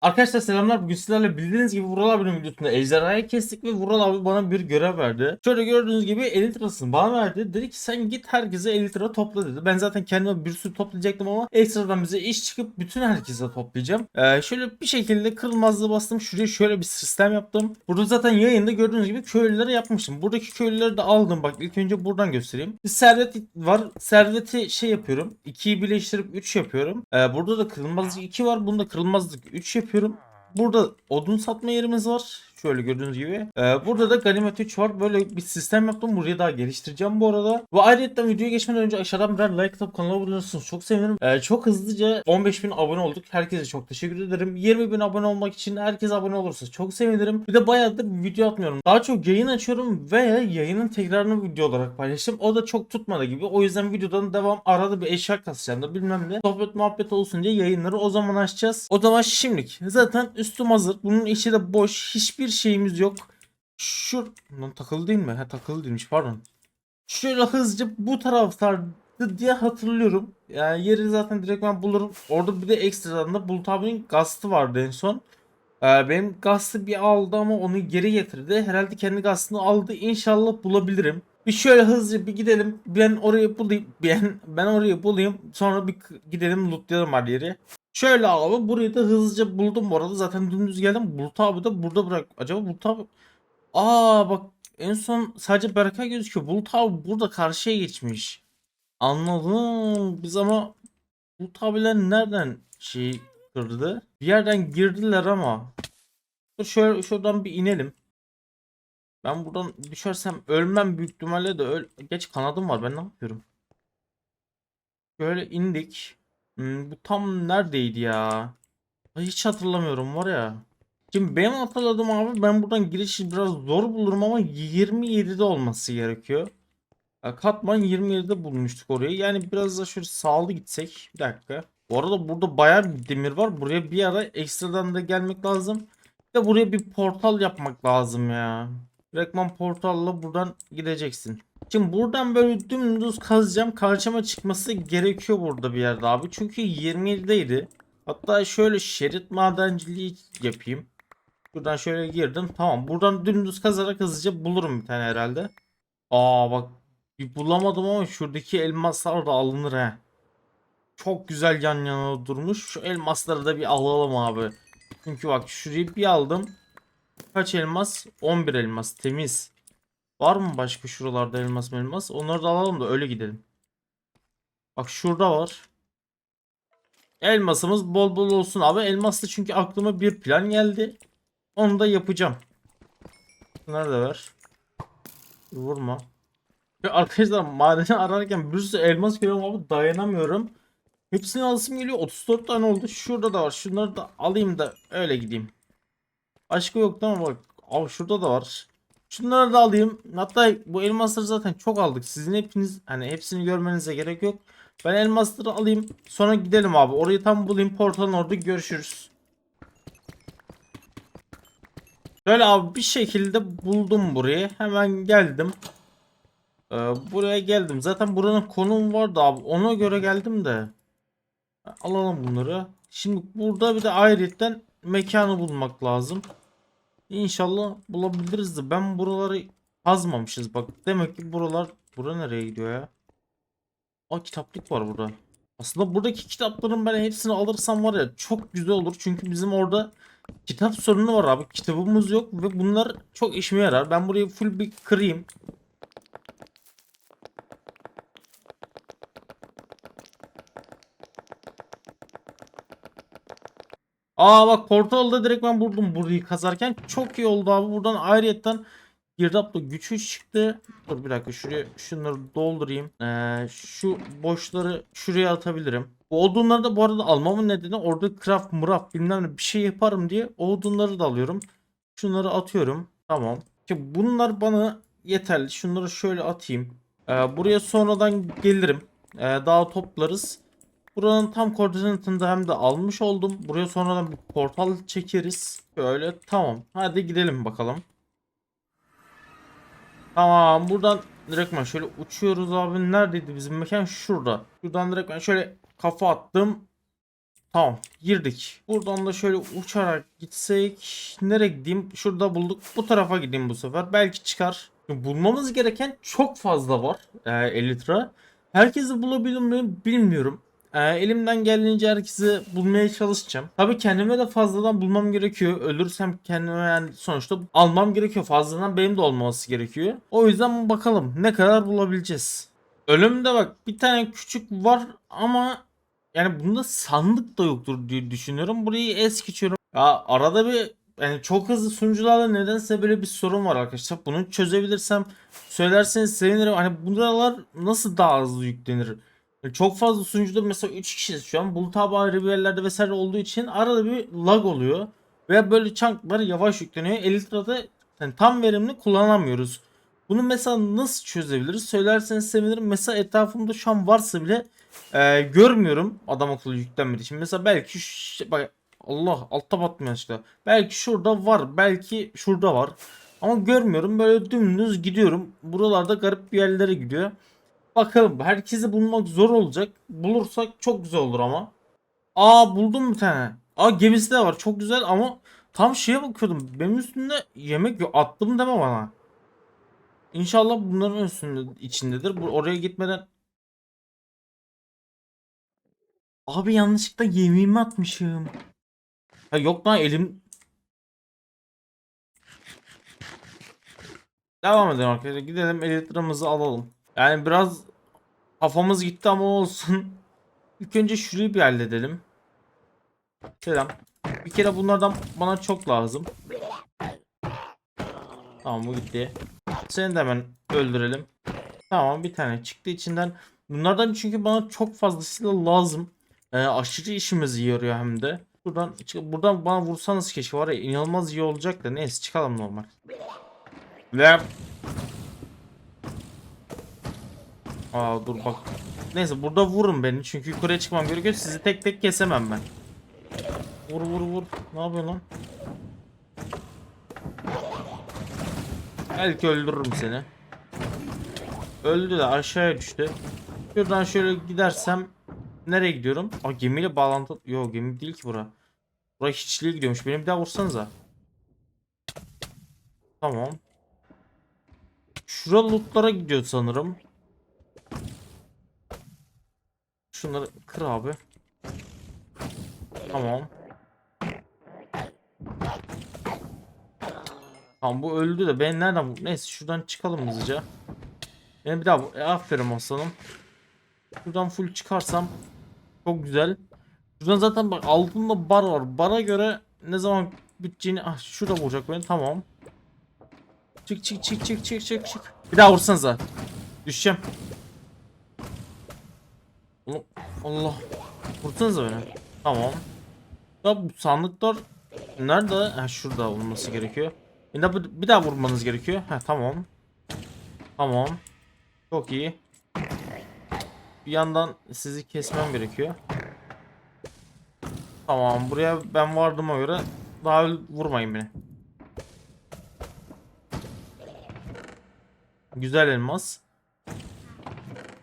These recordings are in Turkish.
Arkadaşlar selamlar. Bugün sizlerle bildiğiniz gibi Vural abinin videosunda ejderhayı kestik ve Vural abi bana bir görev verdi. Şöyle gördüğünüz gibi elitrasını bana verdi. Dedi ki sen git herkese elitra topla dedi. Ben zaten kendime bir sürü toplayacaktım ama ekstradan bize iş çıkıp bütün herkese toplayacağım. Ee, şöyle bir şekilde kırılmazlığı bastım. Şuraya şöyle bir sistem yaptım. Burada zaten yayında gördüğünüz gibi köylüleri yapmıştım. Buradaki köylüleri de aldım. Bak ilk önce buradan göstereyim. Bir servet var. Serveti şey yapıyorum. 2'yi birleştirip 3 yapıyorum. Ee, burada da kırılmazlık 2 var. Bunda kırılmazlık 3 yapıyorum. Burada odun satma yerimiz var. Şöyle gördüğünüz gibi. Ee, burada da ganimet 3 var. Böyle bir sistem yaptım. Burayı daha geliştireceğim bu arada. Ve ayrıca videoya geçmeden önce aşağıdan birer like atıp kanala abone çok sevinirim. Ee, çok hızlıca 15.000 abone olduk. Herkese çok teşekkür ederim. 20.000 abone olmak için herkes abone olursa çok sevinirim. Bir de bayağıdır video atmıyorum. Daha çok yayın açıyorum veya yayının tekrarını video olarak paylaştım. O da çok tutmadı gibi. O yüzden videodan devam arada bir eşya kasacağım da bilmem ne. Sohbet muhabbet olsun diye yayınları o zaman açacağız. O zaman şimdilik. Zaten üstüm hazır. Bunun içi de boş. Hiçbir şeyimiz yok. Şu lan takılı değil mi? Ha takılı değilmiş pardon. Şöyle hızlıca bu taraftardı diye hatırlıyorum. Yani yeri zaten direkt ben bulurum. Orada bir de ekstradan da Bulut abinin gazete vardı en son. Ee, benim gazete bir aldı ama onu geri getirdi. Herhalde kendi gazetini aldı. İnşallah bulabilirim. Bir şöyle hızlıca bir gidelim. Ben orayı bulayım. Ben, ben orayı bulayım. Sonra bir gidelim lootlayalım her yeri. Şöyle abi burayı da hızlıca buldum bu arada. Zaten dümdüz geldim. Bulut abi de burada bırak. Acaba Bulut abi... Aa bak en son sadece Berkay gözüküyor. Bulut abi burada karşıya geçmiş. Anladım. Biz ama Bulut abiler nereden şey kırdı? Bir yerden girdiler ama. Şöyle şuradan bir inelim. Ben buradan düşersem ölmem büyük ihtimalle de öl. Geç kanadım var ben ne yapıyorum? Şöyle indik. Hmm, bu tam neredeydi ya? Hiç hatırlamıyorum var ya. Şimdi benim hatırladığım abi ben buradan girişi biraz zor bulurum ama 27'de olması gerekiyor. Katman 27'de bulmuştuk orayı. Yani biraz da şöyle sağlı gitsek. Bir dakika. Bu arada burada bayağı bir demir var. Buraya bir ara ekstradan da gelmek lazım. Bir de buraya bir portal yapmak lazım ya. Reklam portalla buradan gideceksin. Şimdi buradan böyle dümdüz kazacağım. Karşıma çıkması gerekiyor burada bir yerde abi. Çünkü 27'deydi. Hatta şöyle şerit madenciliği yapayım. Buradan şöyle girdim. Tamam. Buradan dümdüz kazarak hızlıca bulurum bir tane herhalde. Aa bak bulamadım ama şuradaki elmaslar da alınır he. Çok güzel yan yana durmuş. Şu elmasları da bir alalım abi. Çünkü bak şurayı bir aldım. Kaç elmas? 11 elmas. Temiz. Var mı başka şuralarda elmas elmas? Onları da alalım da öyle gidelim. Bak şurada var. Elmasımız bol bol olsun abi. Elmaslı çünkü aklıma bir plan geldi. Onu da yapacağım. Bunları da ver. Vurma. Ya arkadaşlar madeni ararken bir sürü elmas görüyorum ama dayanamıyorum. Hepsini alsım geliyor. 34 tane oldu. Şurada da var. Şunları da alayım da öyle gideyim. Başka yok ama bak. Abi şurada da var. Şunları da alayım. Hatta bu elmasları zaten çok aldık. Sizin hepiniz hani hepsini görmenize gerek yok. Ben elmasları alayım. Sonra gidelim abi. Orayı tam bulayım. Portalın orada görüşürüz. Böyle abi bir şekilde buldum burayı. Hemen geldim. Ee, buraya geldim. Zaten buranın konum vardı abi. Ona göre geldim de. Alalım bunları. Şimdi burada bir de ayrıyetten mekanı bulmak lazım. İnşallah bulabiliriz de ben buraları kazmamışız bak. Demek ki buralar bura nereye gidiyor ya? Aa kitaplık var burada. Aslında buradaki kitapların ben hepsini alırsam var ya çok güzel olur. Çünkü bizim orada kitap sorunu var abi. Kitabımız yok ve bunlar çok işime yarar. Ben burayı full bir kırayım. Aa bak portalda direkt ben buldum burayı kazarken. Çok iyi oldu abi. Buradan ayrıyetten girdapla güç üç çıktı. Dur bir dakika şuraya şunları doldurayım. Ee, şu boşları şuraya atabilirim. Bu odunları da bu arada almamın nedeni orada craft mıraf bilmem ne bir şey yaparım diye o odunları da alıyorum. Şunları atıyorum. Tamam. Şimdi bunlar bana yeterli. Şunları şöyle atayım. Ee, buraya sonradan gelirim. Ee, daha toplarız. Buranın tam koordinatını da hem de almış oldum. Buraya sonradan bir portal çekeriz. Böyle tamam. Hadi gidelim bakalım. Tamam buradan direktman şöyle uçuyoruz abi. Neredeydi bizim mekan? Şurada. Şuradan direktman şöyle kafa attım. Tamam girdik. Buradan da şöyle uçarak gitsek. Nereye gideyim? Şurada bulduk. Bu tarafa gideyim bu sefer. Belki çıkar. Bulmamız gereken çok fazla var. E, Elytra. Herkesi bulabilir miyim bilmiyorum. E, elimden geldiğince herkesi bulmaya çalışacağım. Tabii kendime de fazladan bulmam gerekiyor. Ölürsem kendime yani sonuçta almam gerekiyor. Fazladan benim de olması gerekiyor. O yüzden bakalım ne kadar bulabileceğiz. Ölümde bak bir tane küçük var ama yani bunda sandık da yoktur diye düşünüyorum. Burayı es geçiyorum. Ya arada bir yani çok hızlı sunucularla nedense böyle bir sorun var arkadaşlar. Bunu çözebilirsem söylerseniz sevinirim. Hani buralar nasıl daha hızlı yüklenir? Yani çok fazla sunucuda mesela 3 kişiyiz şu an. Bulut abi ayrı yerlerde vesaire olduğu için arada bir lag oluyor. Veya böyle chunklar yavaş yükleniyor. Elytra'da yani tam verimli kullanamıyoruz. Bunu mesela nasıl çözebiliriz? Söylerseniz sevinirim. Mesela etrafımda şu an varsa bile e, görmüyorum adam akıllı yüklenmediği için. Mesela belki şu, bak Allah altta batmıyor işte. Belki şurada var. Belki şurada var. Ama görmüyorum. Böyle dümdüz gidiyorum. Buralarda garip bir yerlere gidiyor. Bakalım. Herkesi bulmak zor olacak. Bulursak çok güzel olur ama. Aa buldum bir tane. Aa gemisi de var. Çok güzel ama tam şeye bakıyordum. Benim üstümde yemek yok. Attım deme bana. İnşallah bunların üstünde içindedir. Bu oraya gitmeden Abi yanlışlıkla yemeğimi atmışım. Ha yok lan elim. Devam edelim arkadaşlar. Gidelim elitramızı alalım. Yani biraz kafamız gitti ama olsun. İlk önce şurayı bir halledelim. Selam. Bir kere bunlardan bana çok lazım. Tamam bu gitti. Seni de hemen öldürelim. Tamam bir tane çıktı içinden. Bunlardan çünkü bana çok fazlasıyla lazım. Ee, aşırı işimizi yarıyor hem de. Buradan buradan bana vursanız keşke var ya inanılmaz iyi olacak da neyse çıkalım normal. Ve Aa dur bak. Neyse burada vurun beni çünkü yukarıya çıkmam gerekiyor. Sizi tek tek kesemem ben. Vur vur vur. Ne yapıyorsun lan? Belki öldürürüm seni. Öldü de aşağıya düştü. Şuradan şöyle gidersem nereye gidiyorum? Aa gemiyle bağlantı... Yo gemi değil ki bura. Bura hiçliğe gidiyormuş. Beni bir daha vursanıza. Tamam. Şura lootlara gidiyor sanırım. Şunları kır abi. Tamam. Tamam bu öldü de ben nereden bu- Neyse şuradan çıkalım hızlıca. Ben bir daha e, aferin aslanım. Şuradan full çıkarsam çok güzel. Şuradan zaten bak altında bar var. Bara göre ne zaman biteceğini ah şurada vuracak beni tamam. Çık çık çık çık çık çık çık. Bir daha vursanıza. Düşeceğim. Allah. Vursanıza beni. Tamam. Ya bu sandıklar nerede? Ha şurada olması gerekiyor. Bir daha, bir daha vurmanız gerekiyor. Ha tamam. Tamam. Çok iyi. Bir yandan sizi kesmem gerekiyor. Tamam buraya ben vardığıma göre daha vurmayın beni. Güzel elmas.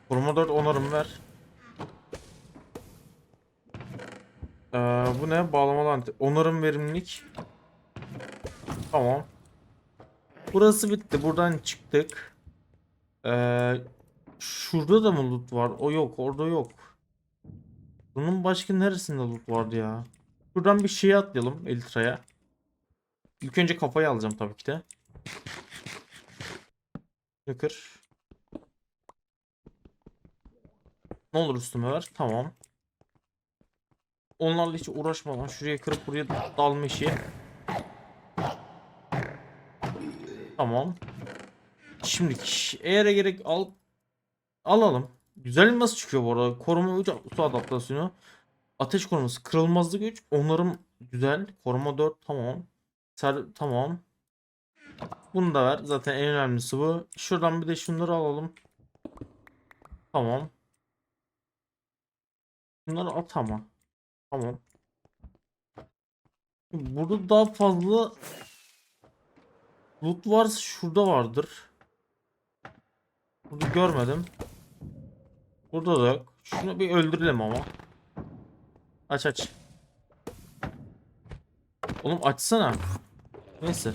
Koruma 4 onarım ver. Ee, bu ne? Bağlamalı anti. Onarım verimlilik. Tamam. Burası bitti. Buradan çıktık. Ee, şurada da mı loot var? O yok. Orada yok. Bunun başka neresinde loot vardı ya? Buradan bir şey atlayalım Eltra'ya. İlk önce kafayı alacağım tabii ki de. Yakır. Ne olur üstüme ver. Tamam. Onlarla hiç uğraşma lan. Şuraya kırıp buraya dalma işi. Tamam. Şimdi eğer gerek al alalım. Güzel nasıl çıkıyor bu arada? Koruma 3 su adaptasyonu. Ateş koruması, kırılmazlık 3, onarım güzel. Koruma 4 tamam. Ser tamam. Bunu da ver. Zaten en önemlisi bu. Şuradan bir de şunları alalım. Tamam. Bunları at ama. Tamam. Burada daha fazla loot varsa şurada vardır. Burada görmedim. Burada da yok. Şunu bir öldürelim ama. Aç aç. Oğlum açsana. Neyse.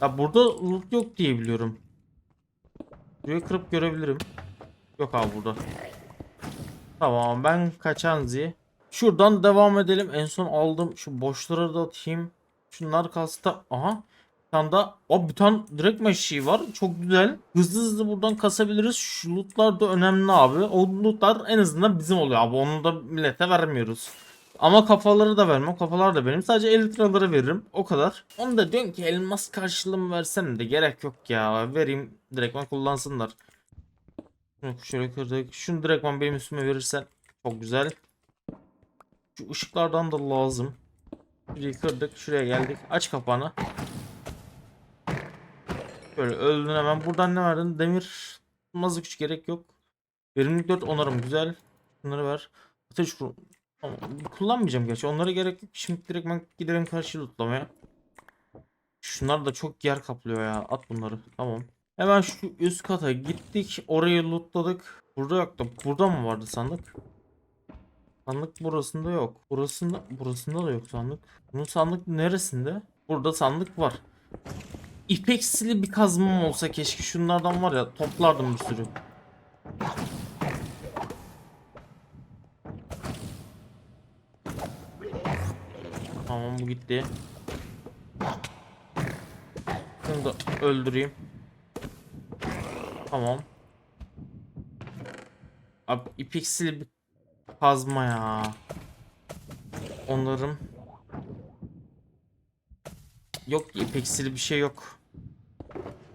Ya burada loot yok diye biliyorum. Burayı kırıp görebilirim. Yok abi burada. Tamam ben kaçan zi. Şuradan devam edelim. En son aldım. Şu boşları da atayım. Şunlar kalsın da. Aha. Bir tane daha. Abi bir tane direkt meşi var. Çok güzel. Hızlı hızlı buradan kasabiliriz. Şu lootlar da önemli abi. O lootlar en azından bizim oluyor abi. Onu da millete vermiyoruz. Ama kafaları da vermem. Kafalar da benim. Sadece 50 liraları veririm. O kadar. Onu da diyorum ki elmas karşılığımı versene de gerek yok ya. Vereyim direktman kullansınlar. Şunu şöyle kırdık. Şunu direktman benim üstüme verirsen çok güzel. Şu ışıklardan da lazım. Şurayı kırdık. Şuraya geldik. Aç kapağını. Böyle öldün hemen. Buradan ne verdin? Demir. Mazlık hiç gerek yok. Verimlilik 4 onarım güzel. Bunları ver. Ateş. Ama kullanmayacağım gerçi. Onlara gerek yok. Şimdi direkt ben giderim karşı lootlamaya. Şunlar da çok yer kaplıyor ya. At bunları. Tamam. Hemen şu üst kata gittik. Orayı lootladık. Burada yoktu. Burada mı vardı sandık? Sandık burasında yok. Burasında burasında da yok sandık. Bunun sandık neresinde? Burada sandık var. İpeksili bir kazmam olsa keşke şunlardan var ya toplardım bir sürü. Tamam bu gitti. Bunu da öldüreyim. Tamam. Abi ipeksili bir kazma ya. Onların Yok ipeksili bir şey yok.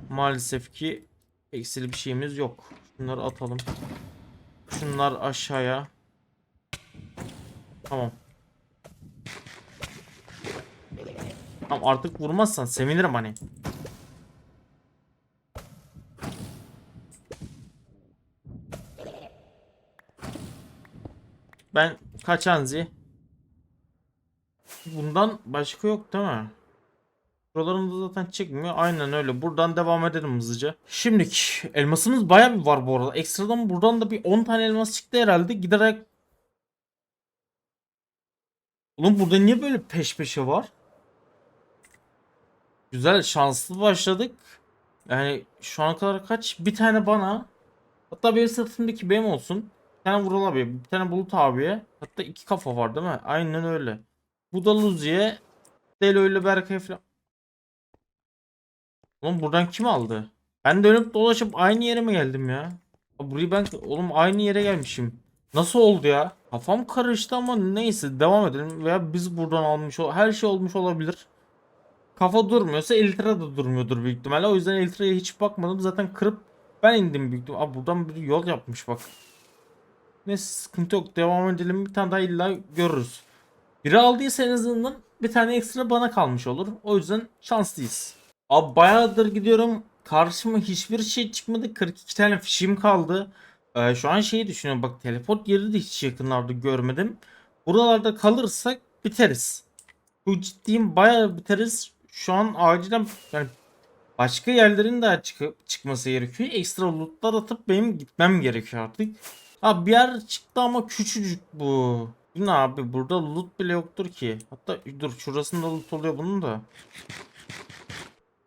Maalesef ki ipeksili bir şeyimiz yok. Şunları atalım. Şunlar aşağıya. Tamam. Tamam artık vurmazsan sevinirim hani. Ben kaçanzi. Bundan başka yok değil mi? Buralarında zaten çıkmıyor. Aynen öyle. Buradan devam edelim hızlıca. Şimdilik elmasımız bayağı bir var bu arada. Ekstradan buradan da bir 10 tane elmas çıktı herhalde. Giderek Oğlum burada niye böyle peş peşe var? Güzel şanslı başladık. Yani şu ana kadar kaç? Bir tane bana. Hatta benim sırtımdaki benim olsun. Tane Vural abi. Bir tane Bulut abiye. Hatta iki kafa var değil mi? Aynen öyle. Bu da Luzi'ye. Delo ile Berkay falan. Oğlum buradan kim aldı? Ben dönüp dolaşıp aynı yere mi geldim ya? Burayı ben oğlum aynı yere gelmişim. Nasıl oldu ya? Kafam karıştı ama neyse devam edelim. Veya biz buradan almış ol her şey olmuş olabilir. Kafa durmuyorsa Elitra da durmuyordur büyük ihtimalle. O yüzden Elitra'ya hiç bakmadım. Zaten kırıp ben indim büyük ihtimalle. Aa, buradan bir yol yapmış bak. Neyse sıkıntı yok. Devam edelim. Bir tane daha illa görürüz. Biri aldıysa en azından bir tane ekstra bana kalmış olur. O yüzden şanslıyız. Abi bayağıdır gidiyorum. Karşıma hiçbir şey çıkmadı. 42 tane fişim kaldı. Ee, şu an şeyi düşünüyorum. Bak teleport yeri de hiç yakınlarda görmedim. Buralarda kalırsak biteriz. Bu ciddiyim bayağı biteriz. Şu an acilen yani başka yerlerin daha çıkıp çıkması gerekiyor. Ekstra lootlar atıp benim gitmem gerekiyor artık. Abi bir yer çıktı ama küçücük bu. Bu ne abi burada loot bile yoktur ki. Hatta dur şurasında loot oluyor bunun da.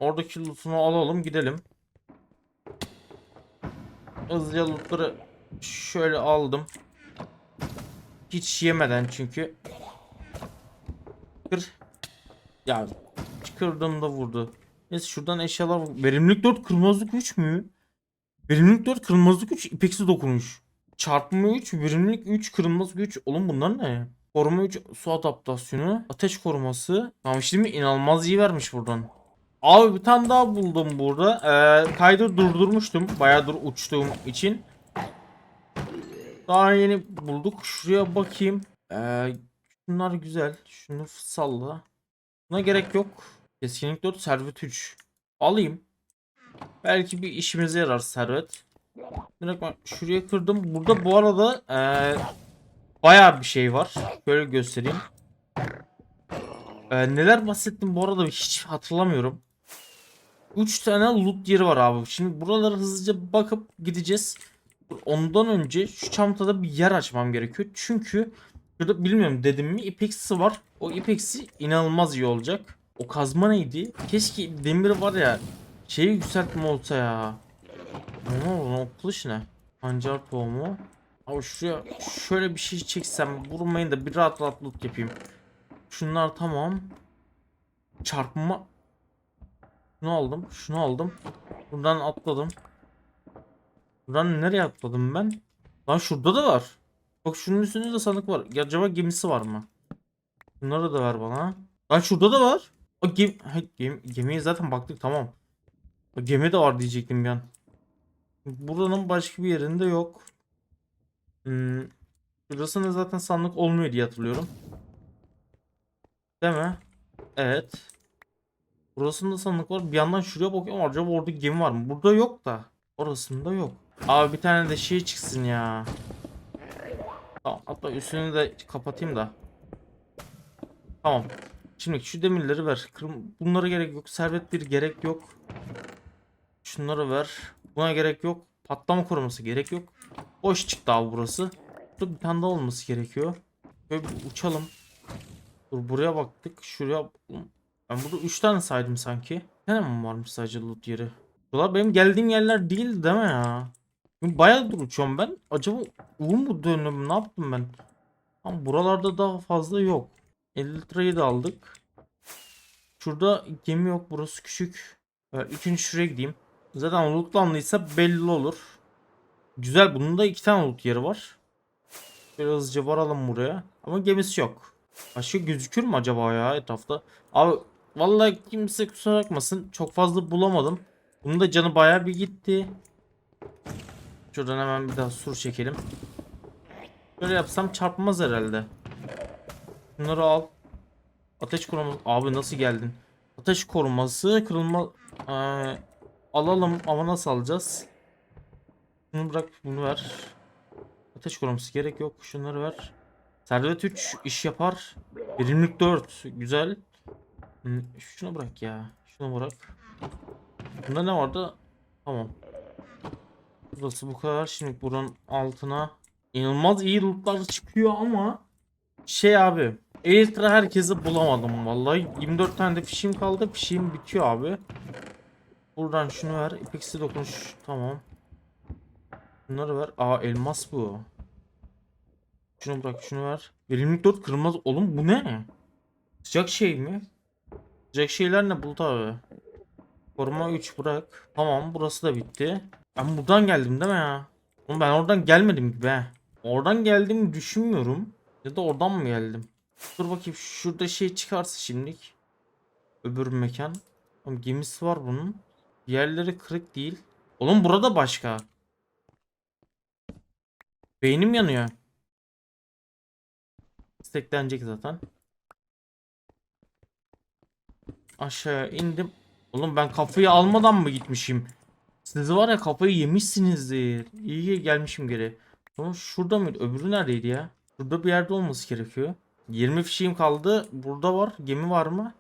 Oradaki lootunu alalım gidelim. Hızlıca lootları şöyle aldım. Hiç yemeden çünkü. Kır. Ya kırdığımda vurdu. Neyse şuradan eşyalar verimlilik 4 kırmızılık 3 mü? Verimlilik 4 kırmızılık 3 ipeksi dokunuş. Çarpma 3 verimlilik 3 kırmızılık 3. Oğlum bunlar ne? Koruma 3 su adaptasyonu. Ateş koruması. Tamam şimdi inanılmaz iyi vermiş buradan. Abi bir tane daha buldum burada. Ee, kaydı durdurmuştum. Bayağıdır uçtuğum için. Daha yeni bulduk. Şuraya bakayım. Ee, şunlar güzel. Şunu salla. Buna gerek yok. Keskinlik 4, servet 3. Alayım. Belki bir işimize yarar servet. Direkt ben şuraya kırdım. Burada bu arada ee, bayağı bir şey var. Böyle göstereyim. Ee, neler bahsettim bu arada hiç hatırlamıyorum. 3 tane loot yeri var abi. Şimdi buralara hızlıca bakıp gideceğiz. Ondan önce şu çantada bir yer açmam gerekiyor. Çünkü Şurada bilmiyorum dedim mi ipeksi var. O ipeksi inanılmaz iyi olacak. O kazma neydi? Keşke demir var ya şeyi yükseltme olsa ya. Oldu o kılıç ne? Pancar tohumu. Abi şuraya şöyle bir şey çeksem vurmayın da bir rahat rahat loot yapayım. Şunlar tamam. Çarpma. Şunu aldım. Şunu aldım. Buradan atladım. Buradan nereye atladım ben? Lan şurada da var. Bak şunun üstünde de sandık var. Ya acaba gemisi var mı? Bunları da ver bana. Lan şurada da var. O gem ha, gem gemiye zaten baktık tamam. Gemi de var diyecektim an. Buranın başka bir yerinde yok. Hmm. Şurasında zaten sandık olmuyor diye hatırlıyorum. Değil mi? Evet. Burasında sandık var. Bir yandan şuraya bakıyorum. Acaba orada gemi var mı? Burada yok da. Orasında yok. Abi bir tane de şey çıksın ya. Tamam hatta üstünü de kapatayım da. Tamam. Şimdi şu demirleri ver. Bunlara gerek yok. Servet bir gerek yok. Şunları ver. Buna gerek yok. Patlama koruması gerek yok. Boş çıktı abi burası. Burada bir tane daha olması gerekiyor. Böyle bir uçalım. Dur buraya baktık. Şuraya ben burada 3 tane saydım sanki. Bir tane mi varmış sadece loot yeri? Buralar benim geldiğim yerler değil değil mi ya? Bayağıdır uçuyorum ben. Acaba Uğur mu dönüyorum? Ne yaptım ben? Ama buralarda daha fazla yok. 50 litrayı da aldık. Şurada gemi yok. Burası küçük. Evet, ikinci şuraya gideyim. Zaten lootlandıysa belli olur. Güzel. Bunun da iki tane loot yeri var. Şöyle hızlıca varalım buraya. Ama gemisi yok. Başka gözükür mü acaba ya etrafta? Abi vallahi kimse kusura bakmasın. Çok fazla bulamadım. Bunun da canı bayağı bir gitti. Şuradan hemen bir daha sur çekelim. Böyle yapsam çarpmaz herhalde. Bunları al. Ateş koruması. Abi nasıl geldin? Ateş koruması kırılma Ee, alalım ama nasıl alacağız? Bunu bırak bunu ver. Ateş koruması gerek yok. Şunları ver. Servet 3 iş yapar. Verimlilik 4 güzel. Hmm, Şunu bırak ya. Şunu bırak. Bunda ne vardı? Tamam. Burası bu kadar. Şimdi buranın altına inanılmaz iyi lootlar çıkıyor ama şey abi Elytra herkesi bulamadım vallahi 24 tane de fişim kaldı fişim bitiyor abi buradan şunu ver. İpeksi dokunuş. Tamam. Bunları ver. Aa elmas bu. Şunu bırak şunu ver. Verimlilik 4 kırmızı. Oğlum bu ne? Sıcak şey mi? Sıcak şeyler ne bulut abi? Koruma 3 bırak. Tamam burası da bitti. Ben buradan geldim değil mi ya? Oğlum ben oradan gelmedim gibi he. Oradan geldiğimi düşünmüyorum. Ya da oradan mı geldim? Dur bakayım şurada şey çıkarsa şimdilik. Öbür mekan. Oğlum gemisi var bunun. Yerleri kırık değil. Oğlum burada başka. Beynim yanıyor. Steklenecek zaten. Aşağıya indim. Oğlum ben kafayı almadan mı gitmişim? Siz var ya kafayı yemişsinizdir. İyi gelmişim geri. Ama şurada mıydı? Öbürü neredeydi ya? Şurada bir yerde olması gerekiyor. 20 fişeğim kaldı. Burada var. Gemi var mı?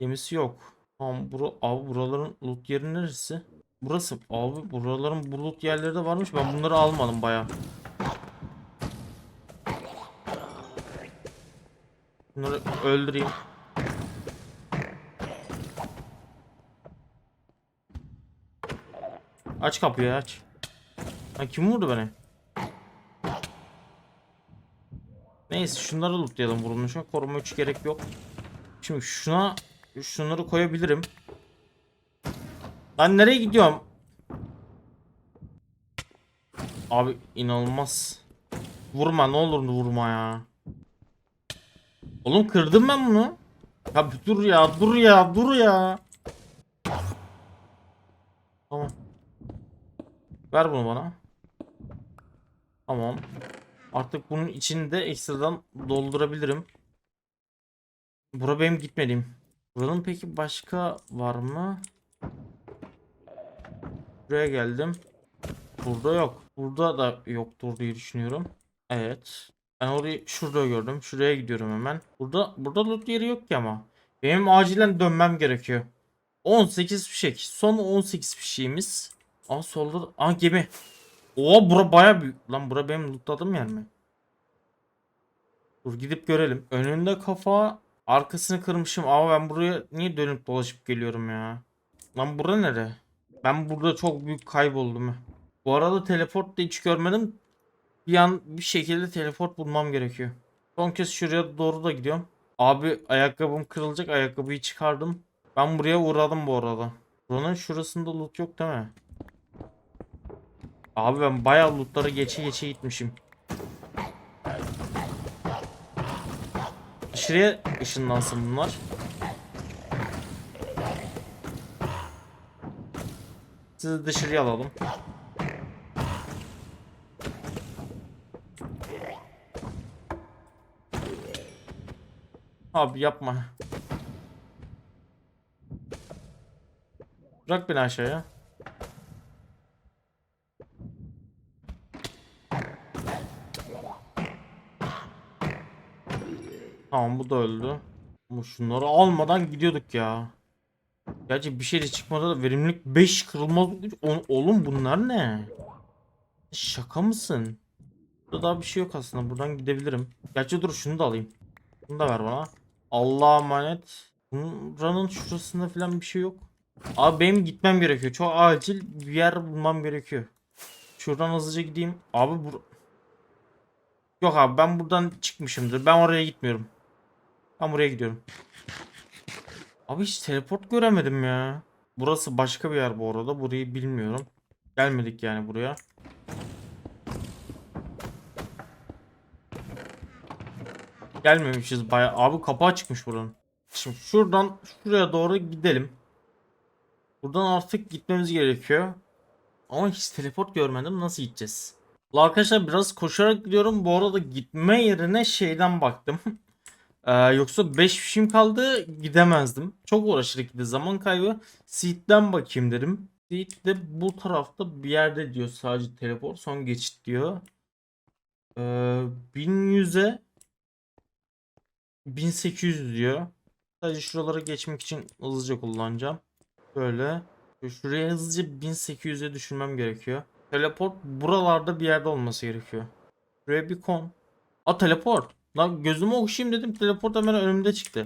Gemisi yok. Tamam bura, abi buraların loot yeri neresi? Burası. Abi buraların bu loot yerleri de varmış. Ben bunları almadım baya. Bunları öldüreyim. Aç kapıyı aç. Ha, kim vurdu beni? Neyse şunları lootlayalım vurulmuşa. Koruma 3 gerek yok. Şimdi şuna şunları koyabilirim. Ben nereye gidiyorum? Abi inanılmaz. Vurma ne olur vurma ya. Oğlum kırdım ben bunu. Ya dur ya dur ya dur ya. Tamam. Ver bunu bana. Tamam. Artık bunun içini de ekstradan doldurabilirim. Bura benim gitmediğim. Buranın peki başka var mı? Buraya geldim. Burada yok. Burada da yoktur diye düşünüyorum. Evet. Ben orayı şurada gördüm. Şuraya gidiyorum hemen. Burada burada loot yeri yok ki ama. Benim acilen dönmem gerekiyor. 18 fişek. Son 18 fişeğimiz. Aa solda aa gemi. Oha bura baya büyük. Lan bura benim lootladığım yer mi? Dur gidip görelim. Önünde kafa arkasını kırmışım. Ama ben buraya niye dönüp dolaşıp geliyorum ya? Lan bura nere? Ben burada çok büyük kayboldum. Bu arada teleport da hiç görmedim. Bir an bir şekilde teleport bulmam gerekiyor. Son kez şuraya doğru da gidiyorum. Abi ayakkabım kırılacak. Ayakkabıyı çıkardım. Ben buraya uğradım bu arada. Buranın şurasında loot yok değil mi? Abi ben bayağı lootları geçe geçe gitmişim. Dışarıya ışınlansın bunlar. Sizi dışarıya alalım. Abi yapma. Bırak beni aşağıya. Tamam bu da öldü. Ama şunları almadan gidiyorduk ya. Gerçi bir şey de çıkmadı da verimlilik 5 kırılmaz. Oğlum bunlar ne? Şaka mısın? Burada daha bir şey yok aslında. Buradan gidebilirim. Gerçi dur şunu da alayım. Bunu da ver bana. Allah'a emanet. Buranın şurasında falan bir şey yok. Abi benim gitmem gerekiyor. Çok acil bir yer bulmam gerekiyor. Şuradan hızlıca gideyim. Abi bur... Yok abi ben buradan çıkmışımdır. Ben oraya gitmiyorum. Ben buraya gidiyorum. Abi hiç teleport göremedim ya. Burası başka bir yer bu arada. Burayı bilmiyorum. Gelmedik yani buraya. Gelmemişiz bayağı. Abi kapağı çıkmış buranın. Şimdi şuradan şuraya doğru gidelim. Buradan artık gitmemiz gerekiyor. Ama hiç teleport görmedim. Nasıl gideceğiz? La Arkadaşlar biraz koşarak gidiyorum. Bu arada gitme yerine şeyden baktım. Ee, yoksa 5 fişim kaldı gidemezdim. Çok uğraşırdık bir zaman kaybı. Seed'den bakayım dedim. Seed de bu tarafta bir yerde diyor sadece teleport son geçit diyor. Ee, 1100'e 1800 diyor. Sadece şuralara geçmek için hızlıca kullanacağım. Böyle. Şuraya hızlıca 1800'e düşürmem gerekiyor. Teleport buralarda bir yerde olması gerekiyor. Şuraya bir. A teleport. Lan gözümü okşayayım dedim. Teleport hemen önümde çıktı.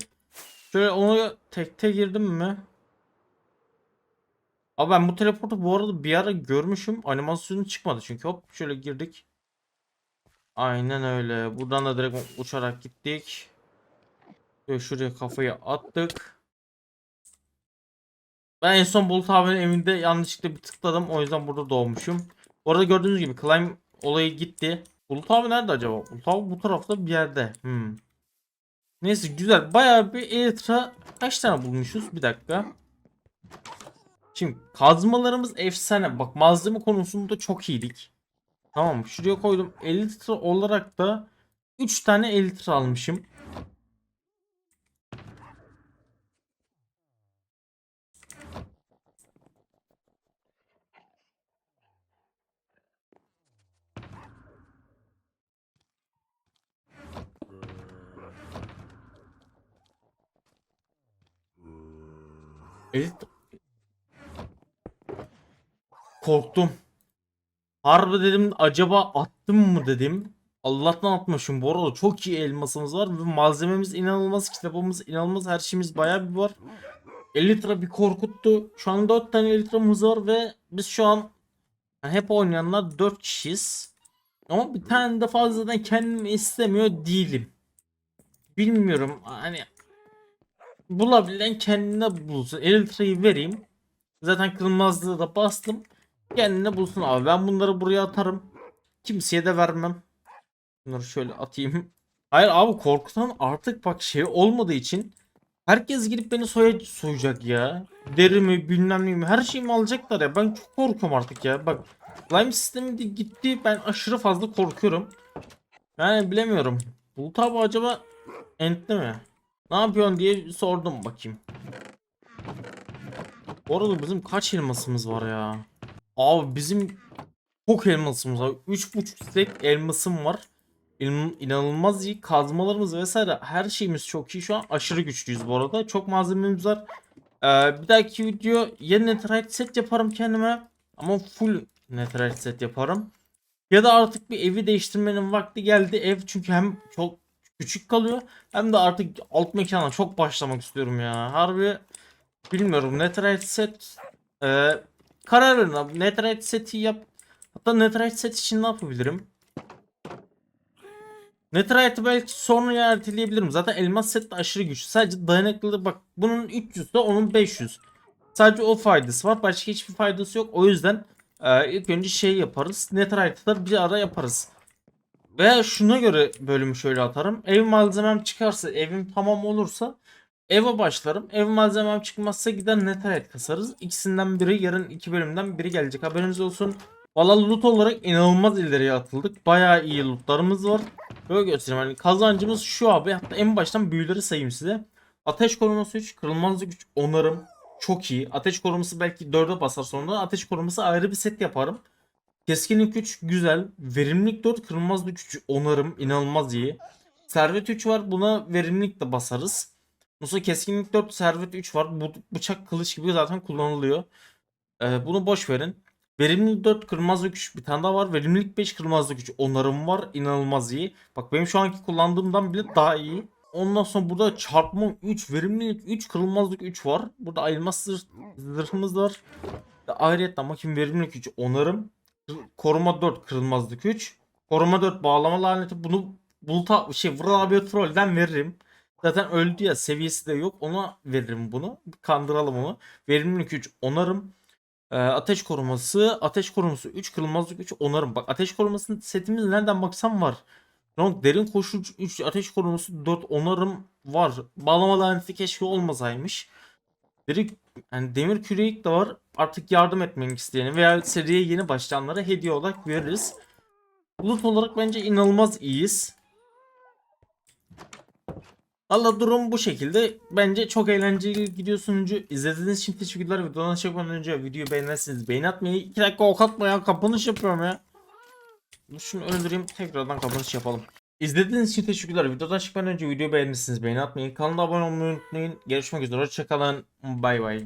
Şöyle onu tekte girdim mi? Abi ben bu teleportu bu arada bir ara görmüşüm. Animasyonu çıkmadı çünkü. Hop şöyle girdik. Aynen öyle. Buradan da direkt uçarak gittik. Şöyle şuraya kafayı attık. Ben en son Bulut abinin evinde yanlışlıkla bir tıkladım. O yüzden burada doğmuşum. Bu arada gördüğünüz gibi climb olayı gitti. Bulut abi nerede acaba? Bulut abi bu tarafta bir yerde. Hmm. Neyse güzel. Bayağı bir elitra kaç tane bulmuşuz? Bir dakika. Şimdi kazmalarımız efsane. Bak malzeme konusunda çok iyiydik. Tamam şuraya koydum. 50 litre olarak da 3 tane 50 litre almışım. Evet. Korktum. Harbi dedim acaba attım mı dedim. Allah'tan atmışım. Bu arada çok iyi elmasımız var ve malzememiz inanılmaz, kitabımız inanılmaz, her şeyimiz bayağı bir var. 50 lira bir korkuttu. Şu an 4 tane 50 liramız var ve biz şu an yani hep oynayanlar 4 kişiyiz. Ama bir tane de fazladan kendimi istemiyor değilim. Bilmiyorum hani bulabilen kendine bulsun. 50 lirayı vereyim. Zaten kırılmazlığı da bastım. Kendine bulsun abi. Ben bunları buraya atarım. Kimseye de vermem. Bunları şöyle atayım. Hayır abi korkutan artık bak şey olmadığı için herkes girip beni soya, soyacak ya. Derimi bilmem neyimi her şeyimi alacaklar ya. Ben çok korkuyorum artık ya. Bak Lime sistemi de gitti. Ben aşırı fazla korkuyorum. Yani bilemiyorum. Bulut abi acaba entli mi? Ne yapıyorsun diye sordum bakayım. Bu arada bizim kaç elmasımız var ya? Abi bizim çok elmasımız var. 3.5 stack elmasım var. İn- İnanılmaz iyi kazmalarımız vesaire her şeyimiz çok iyi. Şu an aşırı güçlüyüz bu arada. Çok malzememiz var. Ee, bir dahaki video yeni netherite set yaparım kendime. Ama full netherite set yaparım. Ya da artık bir evi değiştirmenin vakti geldi. Ev çünkü hem çok küçük kalıyor. Hem de artık alt mekana çok başlamak istiyorum ya. Harbi bilmiyorum. Netherite set e, karar verin. Netherite seti yap. Hatta Netherite set için ne yapabilirim? Netherite'ı belki sonraya erteleyebilirim. Zaten elmas set de aşırı güçlü. Sadece dayanıklılığı bak bunun 300 de onun 500. Sadece o faydası var. Başka hiçbir faydası yok. O yüzden e, ilk önce şey yaparız. Netherite'ı bir ara yaparız. Veya şuna göre bölümü şöyle atarım. Ev malzemem çıkarsa, evim tamam olursa eve başlarım. Ev malzemem çıkmazsa gider Netherite kasarız. İkisinden biri yarın iki bölümden biri gelecek. Haberiniz olsun. Valla loot olarak inanılmaz ileriye atıldık. Bayağı iyi lootlarımız var. Böyle göstereyim. Hani kazancımız şu abi. Hatta en baştan büyüleri sayayım size. Ateş koruması 3, kırılmazlık 3, onarım. Çok iyi. Ateş koruması belki 4'e basar sonra. Ateş koruması ayrı bir set yaparım. Keskinlik 3 güzel. Verimlilik 4, kırılmazlık 3, onarım. inanılmaz iyi. Servet 3 var. Buna verimlilik de basarız. Musa keskinlik 4, servet 3 var. Bu bıçak kılıç gibi zaten kullanılıyor. Ee, bunu boş verin. Verimlilik 4 kırmızı güç bir tane daha var. Verimlilik 5 kırmızı güç onarım var. inanılmaz iyi. Bak benim şu anki kullandığımdan bile daha iyi. Ondan sonra burada çarpma 3, verimlilik 3, kırılmazlık 3 var. Burada elmas zırh, zırhımız var. Ayrıca bakayım verimlilik 3 onarım. Koruma 4 kırılmazlık 3. Koruma 4 bağlama laneti. Bunu buluta şey Vural abi trollden veririm. Zaten öldü ya seviyesi de yok. Ona veririm bunu. Kandıralım onu. Verimlilik 3 onarım. Ee, ateş koruması, ateş koruması 3, kırılmazlık 3, onarım. Bak ateş korumasının setimiz nereden baksam var. Yok derin koşu 3, ateş koruması 4, onarım var. Bağlama laneti keşke olmasaymış. Derik, yani demir kürek de var. Artık yardım etmek isteyeni veya seriye yeni başlayanlara hediye olarak veririz. Loot olarak bence inanılmaz iyiyiz. Valla durum bu şekilde. Bence çok eğlenceli gidiyor sunucu. İzlediğiniz için teşekkürler. Videodan çıkmadan önce videoyu beğenirseniz beğeni atmayı. 2 dakika ok atma ya. Kapanış yapıyorum ya. Şunu öldüreyim. Tekrardan kapanış yapalım. İzlediğiniz için teşekkürler. Videodan çıkmadan önce videoyu beğenirseniz beğeni atmayı. Kanala abone olmayı unutmayın. Görüşmek üzere. Hoşçakalın. Bay bay.